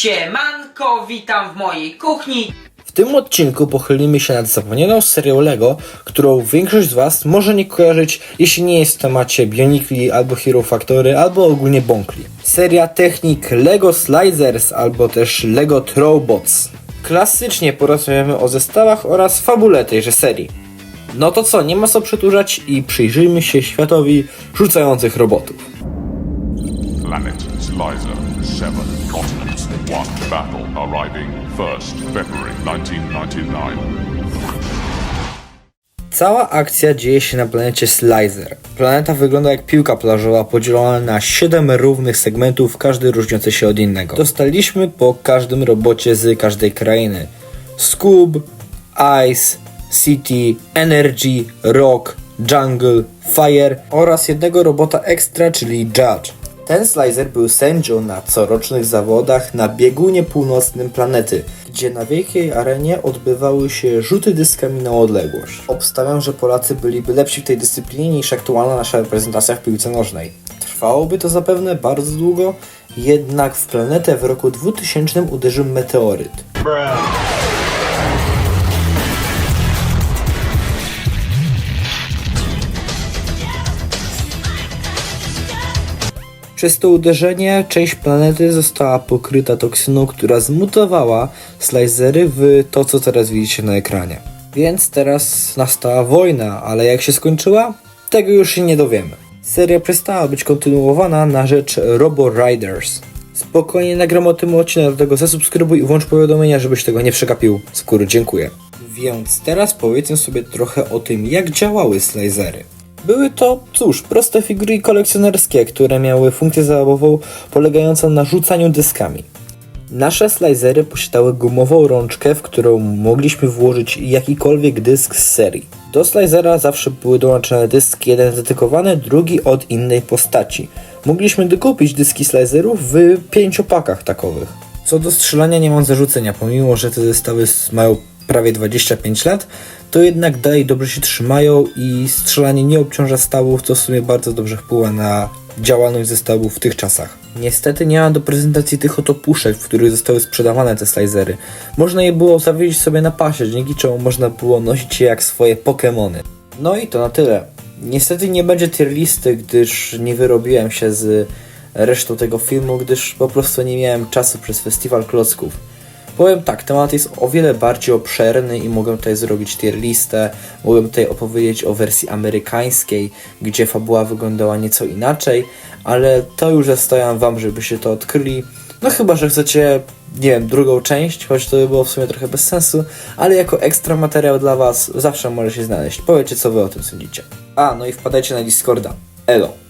Siemanko, witam w mojej kuchni. W tym odcinku pochylimy się nad zapomnianą serią LEGO, którą większość z Was może nie kojarzyć, jeśli nie jest w temacie Bionicli albo Hero Factory, albo ogólnie Bonkli. Seria technik LEGO Sliders albo też LEGO Throwbots. Klasycznie porozmawiamy o zestawach oraz fabule tejże serii. No to co, nie ma co przedłużać i przyjrzyjmy się światowi rzucających robotów. Planet Slicer, seven continents, one battle arriving 1st February 1999. Cała akcja dzieje się na planecie Slicer. Planeta wygląda jak piłka plażowa podzielona na 7 równych segmentów, każdy różniący się od innego. Dostaliśmy po każdym robocie z każdej krainy. Scoob, Ice, City, Energy, Rock, Jungle, Fire oraz jednego robota ekstra, czyli Judge. Ten Slicer był sędzią na corocznych zawodach na biegunie północnym planety, gdzie na wielkiej arenie odbywały się rzuty dyskami na odległość. Obstawiam, że Polacy byliby lepsi w tej dyscyplinie niż aktualna nasza reprezentacja w piłce nożnej. Trwałoby to zapewne bardzo długo, jednak w planetę w roku 2000 uderzył meteoryt. Przez to uderzenie część planety została pokryta toksyną, która zmutowała slicery w to, co teraz widzicie na ekranie. Więc teraz nastała wojna, ale jak się skończyła? Tego już się nie dowiemy. Seria przestała być kontynuowana na rzecz Robo Riders. Spokojnie nagram o tym odcinek, dlatego zasubskrybuj i włącz powiadomienia, żebyś tego nie przegapił. Z góry dziękuję. Więc teraz powiedzmy sobie trochę o tym, jak działały slicery. Były to, cóż, proste figury kolekcjonerskie, które miały funkcję zabawową polegającą na rzucaniu dyskami. Nasze slicery posiadały gumową rączkę, w którą mogliśmy włożyć jakikolwiek dysk z serii. Do slicera zawsze były dołączone dyski, jeden dedykowany, drugi od innej postaci. Mogliśmy dokupić dyski slicerów w pięciopakach takowych. Co do strzelania nie mam zarzucenia, pomimo że te zestawy mają prawie 25 lat, to jednak dalej dobrze się trzymają i strzelanie nie obciąża stawów, co w sumie bardzo dobrze wpływa na działalność zestawów w tych czasach. Niestety nie ma do prezentacji tych oto puszek, w których zostały sprzedawane te slicery. Można je było zawiedzić sobie na pasie, dzięki czemu można było nosić je jak swoje Pokémony. No i to na tyle. Niestety nie będzie tier listy, gdyż nie wyrobiłem się z resztą tego filmu, gdyż po prostu nie miałem czasu przez festiwal klocków. Powiem tak, temat jest o wiele bardziej obszerny i mogę tutaj zrobić tier listę, mogę tutaj opowiedzieć o wersji amerykańskiej, gdzie fabuła wyglądała nieco inaczej, ale to już zostawiam wam, żebyście to odkryli. No chyba, że chcecie, nie wiem, drugą część, choć to by było w sumie trochę bez sensu, ale jako ekstra materiał dla was zawsze może się znaleźć. Powiedzcie, co wy o tym sądzicie. A, no i wpadajcie na Discorda. Elo.